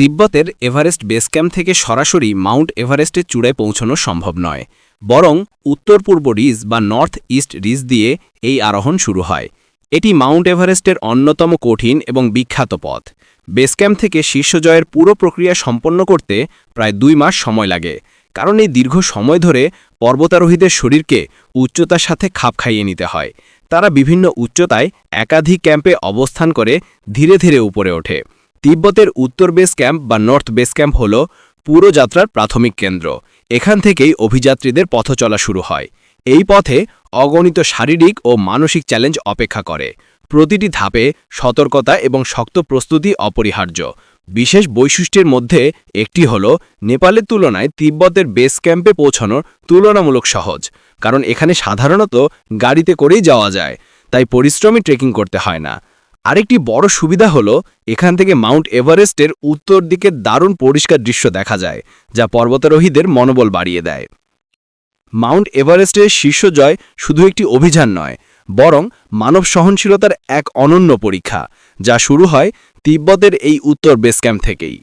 তিব্বতের Everest base camp থেকে সরাসরি মাউন্ট এভারেস্টের চূড়ায় পৌঁছানো সম্ভব নয়, বরং উত্তর পূর্ব রিজ বা নর্থ ইস্ট রিজ দিয়ে এই আরোহণ শুরু হয়। এটি মাউন্ট এভারেস্টের অন্যতম কঠিন এবং বিখ্যাত পথ। বেস ক্যাম্প থেকে শীর্ষ জয়ের পুরো প্রক্রিয়া সম্পন্ন করতে প্রায় দুই মাস সময় লাগে, কারণ এই দীর্ঘ সময় ধরে পর্বতারোহীদের শরীরকে উচ্চতার সাথে খাপ খাইয়ে নিতে হয়। তারা বিভিন্ন উচ্চতায় একাধিক ক্যাম্পে অবস্থান করে ধীরে ধীরে উপরে ওঠে। তিব্বতের উত্তর বেস ক্যাম্প বা নর্থ বেস ক্যাম্প হল পুরো যাত্রার প্রাথমিক কেন্দ্র। এখান থেকেই অভিযাত্রীদের পথ চলা শুরু হয়। এই পথে অগণিত শারীরিক ও মানসিক চ্যালেঞ্জ অপেক্ষা করে। প্রতিটি ধাপে সতর্কতা এবং শক্ত প্রস্তুতি অপরিহার্য। বিশেষ বৈশিষ্ট্যের মধ্যে একটি হল, নেপালের তুলনায় তিব্বতের বেস ক্যাম্পে পৌঁছানো তুলনামূলক সহজ। কারণ এখানে সাধারণত গাড়িতে করেই যাওয়া যায়। তাই পরিশ্রমী ট্রেকিং করতে হয় না। আরেকটি বড় সুবিধা হল, এখান থেকে মাউন্ট এভারেস্টের উত্তর দিকে দারুণ পরিষ্কার দৃশ্য দেখা যায়, যা পর্বতারোহীদের মনোবল বাড়িয়ে দেয়। মাউন্ট এভারেস্টের শীর্ষ জয় শুধু একটি অভিযান নয়, বরং মানব সহনশীলতার এক অনন্য পরীক্ষা, যা শুরু হয় তিব্বতের এই উত্তর বেস ক্যাম্প থেকেই।